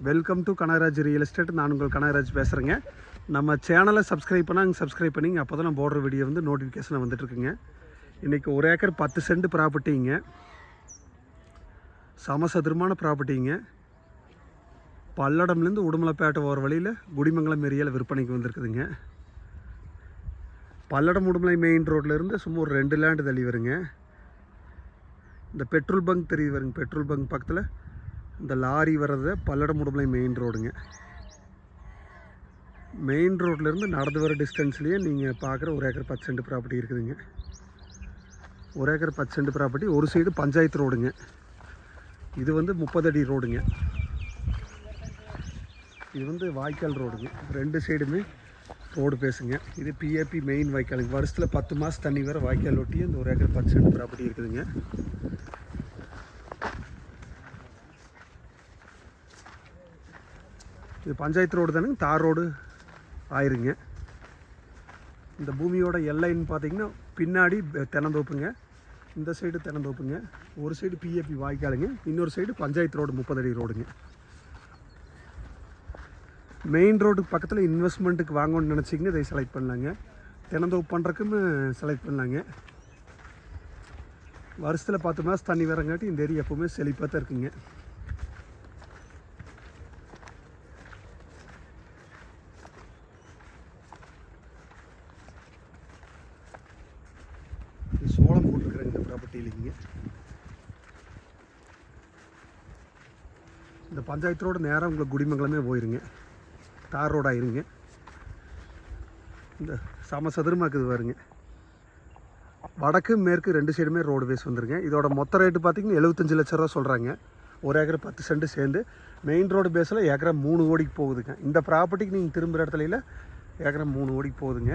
Welcome to Kanagaraj real estate நான் உங்கள் கனகராஜ் பேசுகிறேங்க நம்ம சேனலை சப்ஸ்கிரைப் பண்ணாங்க சப்ஸ்கிரைப் பண்ணிங்க அப்போ தான் நான் போடுற வீடியோ வந்து நோட்டிஃபிகேஷன் வந்துட்டுருக்குங்க இன்றைக்கி ஒரு ஏக்கர் பத்து சென்ட் ப்ராப்பர்ட்டிங்க சமசதுரமான ப்ராப்பர்ட்டிங்க பல்லடம்லேருந்து உடுமலைப்பேட்டை போகிற வழியில் குடிமங்கலம் ஏரியாவில் விற்பனைக்கு வந்திருக்குதுங்க. பல்லடம் உடுமலை மெயின் ரோட்லேருந்து சும்மா ஒரு ரெண்டு லேண்டு தள்ளி வருங்க. இந்த பெட்ரோல் பங்க் தெரியுது வருங்க பெட்ரோல் பங்க் பக்கத்தில் இந்த லாரி வர்றது பல்லடம் உடுமலை மெயின் ரோடுங்க மெயின் ரோட்லேருந்து நடந்து வர டிஸ்டன்ஸ்லேயே நீங்கள் பார்க்குற ஒரு ஏக்கர் பத்து சென்ட் ப்ராப்பர்ட்டி இருக்குதுங்க. ஒரு ஏக்கர் பத்து சென்ட் ப்ராப்பர்ட்டி ஒரு சைடு பஞ்சாயத்து ரோடுங்க இது வந்து முப்பது அடி ரோடுங்க இது வந்து வாய்க்கால் ரோடுங்க ரெண்டு சைடுமே ரோடு பேசுங்க இது பிஏபி மெயின் வாய்க்காலுங்க. வருஷத்தில் பத்து மாதம் தண்ணி வர வாய்க்கால் ஒட்டி இந்த ஒரு ஏக்கர் பத்து சென்ட் ப்ராப்பர்ட்டி இருக்குதுங்க. இது பஞ்சாயத்து ரோடு தானுங்க? தார் ரோடு ஆயிருங்க. இந்த பூமியோட எல்லைன்னு பார்த்தீங்கன்னா பின்னாடி தென்னந்தோப்புங்க. இந்த சைடு தென்னந்தோப்புங்க. ஒரு சைடு பிஏபி வாய்க்காலுங்க. இன்னொரு சைடு பஞ்சாயத்து ரோடு முப்பது அடி ரோடுங்க. மெயின் ரோடுக்கு பக்கத்தில் இன்வெஸ்ட்மெண்ட்டுக்கு வாங்கணும்னு நினச்சிங்கன்னா இதை செலக்ட் பண்ணலாங்க. தினந்தோப்பு பண்ணுறக்குன்னு செலக்ட் பண்ணலாங்க. வருஷத்தில் பத்து மாதம் தண்ணி வரங்காட்டி இந்த ஏரியா எப்போவுமே செழிப்பாக தான் இருக்குங்க இது சோளம் போட்டிருக்குறேங்க இந்த இந்த பஞ்சாயத்து ரோடு நேராக உங்களுக்கு குடிமங்கலமே போயிருங்க. தார் ரோடாக இருங்க. இந்த சம சதுரமாக்குது பாருங்க. வடக்கு மேற்கு ரெண்டு சைடுமே ரோடு பேஸ் வந்துருங்க. இதோட மொத்த ரேட்டு பார்த்தீங்கன்னா எழுபத்தஞ்சு லட்ச ரூபா சொல்கிறாங்க ஒரு ஏக்கர் பத்து சென்ட் சேர்ந்து மெயின் ரோடு பேஸில் ஏக்கரா மூணு கோடிக்கு போகுதுங்க. இந்த ப்ராப்பர்ட்டிக்கு நீங்கள் திரும்புகிற இடத்துல ஏக்கரை மூணு கோடிக்கு போகுதுங்க.